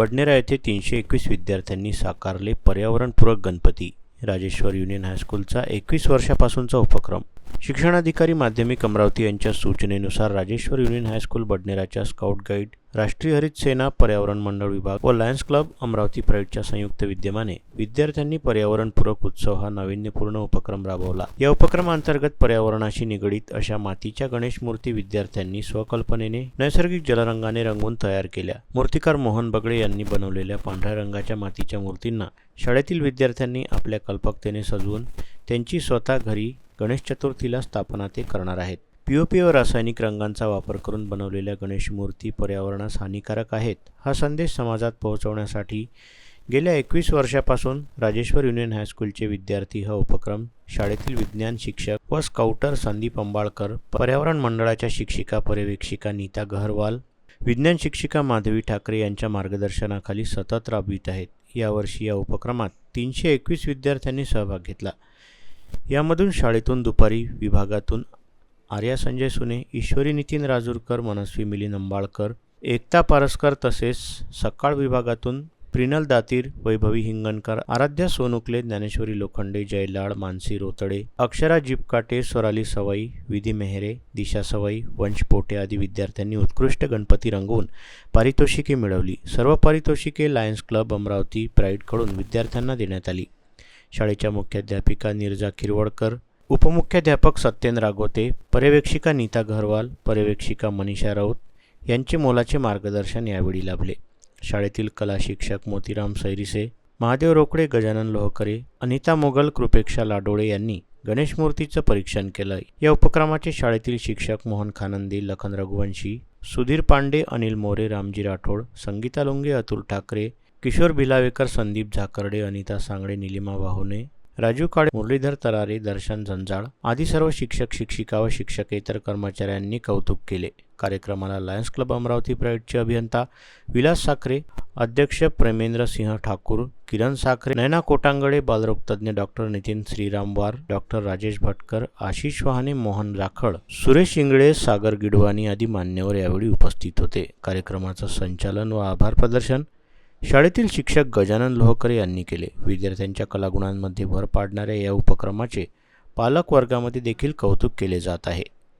बडनेरा येथे तीनशे एकवीस विद्यार्थ्यांनी साकारले पर्यावरणपूरक गणपती. राजेश्वर युनियन हायस्कूलचा एकवीस वर्षापासूनचा उपक्रम. शिक्षणाधिकारी माध्यमिक अमरावती यांच्या सूचनेनुसार राजेश्वर युनियन हायस्कूल बडनेराच्या स्काउट गाईड राष्ट्रीय हरित सेना पर्यावरण मंडळ विभाग व लायन्स क्लब अमरावती प्राईडच्या संयुक्त विद्यमाने विद्यार्थ्यांनी पर्यावरणपूरक उत्सव हा नाविन्यपूर्ण उपक्रम राबवला. या उपक्रमांतर्गत पर्यावरणाशी निगडीत अशा मातीच्या गणेश मूर्ती विद्यार्थ्यांनी स्वकल्पनेने नैसर्गिक जलरंगाने रंगवून तयार केल्या. मूर्तिकार मोहन बगडे यांनी बनवलेल्या पांढऱ्या रंगाच्या मातीच्या मूर्तींना शाळेतील विद्यार्थ्यांनी आपल्या कल्पकतेने सजवून त्यांची स्वतः घरी गणेश चतुर्थीला स्थापना ते करणार आहेत. पीओपी व रासायनिक रंगांचा वापर करून बनवलेल्या गणेश मूर्ती पर्यावरणास हानिकारक आहेत हा संदेश समाजात पोहोचवण्यासाठी गेल्या एकवीस वर्षापासून राजेश्वर युनियन हायस्कूलचे विद्यार्थी हा उपक्रम शाळेतील विज्ञान शिक्षक व स्काउटर संदीप अंबाळकर पर्यावरण मंडळाच्या शिक्षिका पर्यवेक्षिका नीता गहरवाल विज्ञान शिक्षिका माधवी ठाकरे यांच्या मार्गदर्शनाखाली सतत राबवित आहेत. यावर्षी या उपक्रमात तीनशे एकवीस विद्यार्थ्यांनी सहभाग घेतला. यामधून शाळेतून दुपारी विभागातून आर्या संजय सुने ईश्वरी नितीन राजूरकर मनस्वी मिलिंद अंबाळकर एकता पारसकर तसेच सकाळ विभागातून प्रिनल दातीर वैभवी हिंगणकर आराध्या सोनुकले ज्ञानेश्वरी लोखंडे जयलाड मानसी रोतडे अक्षरा जिपकाटे स्वराली सवाई विधी मेहरे दिशा सवाई वंश पोटे आदी विद्यार्थ्यांनी उत्कृष्ट गणपती रंगवून पारितोषिके मिळवली. सर्व पारितोषिके लायन्स क्लब अमरावती प्राईडकडून विद्यार्थ्यांना देण्यात आली. शाळेच्या मुख्याध्यापिका निर्जा खिरवडकर उपमुख्याध्यापक सत्येन रागोते पर्यवेक्षिका नीता घरवाल पर्यवेक्षिका मनीषा राऊत यांचे मोलाचे मार्गदर्शन यावेळी लाभले. शाळेतील कला शिक्षक मोतीराम सैरिसे महादेव रोकडे गजानन लोहकरे अनिता मोगल कृपेक्षा लाडोळे यांनी गणेश मूर्तीचं परीक्षण केलं या उपक्रमाचे शाळेतील शिक्षक मोहन खानंदे लखन रघुवंशी सुधीर पांडे अनिल मोरे रामजी राठोड संगीता लोंगे अतुल ठाकरे किशोर भिलावेकर संदीप झाकर्डे अनिता सांगडे निलिमा वाहुने राजू काळे मुरलीधर तरारे दर्शन झंजाळ आदी सर्व शिक्षक शिक्षिका व शिक्षकेतर कर्मचाऱ्यांनी कौतुक केले. कार्यक्रमाला लायन्स क्लब अमरावती प्राईडचे अभियंता विलास साखरे अध्यक्ष प्रेमेंद्र सिंह ठाकूर किरण साखरे नैना कोटांगडे बालरोगतज्ञ डॉक्टर नितीन श्रीरामवार डॉक्टर राजेश भटकर आशिष वहाने मोहन राखड सुरेश इंगळे सागर गिडवाणी आदी मान्यवर यावेळी उपस्थित होते. कार्यक्रमाचं संचालन व आभार प्रदर्शन शाळेतील शिक्षक गजानन लोहकर यांनी केले. विद्यार्थ्यांच्या कलागुणांमध्ये भर पाडणाऱ्या या उपक्रमाचे पालक वर्गामध्ये देखील कौतुक केले जात आहे.